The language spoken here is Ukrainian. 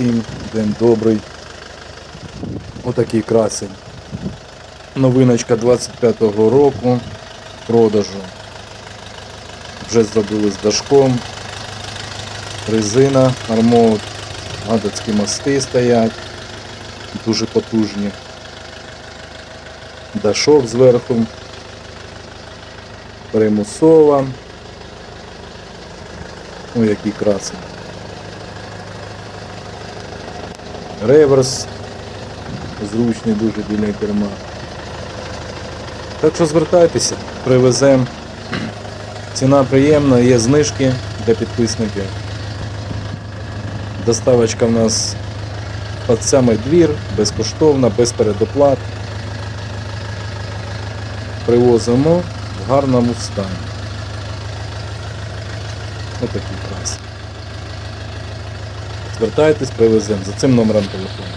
всім, день добрий. Отакий красень. Новиночка 25-го року продажу. Вже зробили з дашком. Резина, армоут, гадацькі мости стоять, дуже потужні. Дашок зверху. Примусова. Ой, який красний. Реверс. Зручний дуже біля керма. Так що звертайтеся, привеземо. Ціна приємна, є знижки для підписників. Доставочка в нас під самий двір, безкоштовна, без передоплат. Привозимо в гарному стані. Ось такий крас. Звертайтесь, привеземо за цим номером телефону.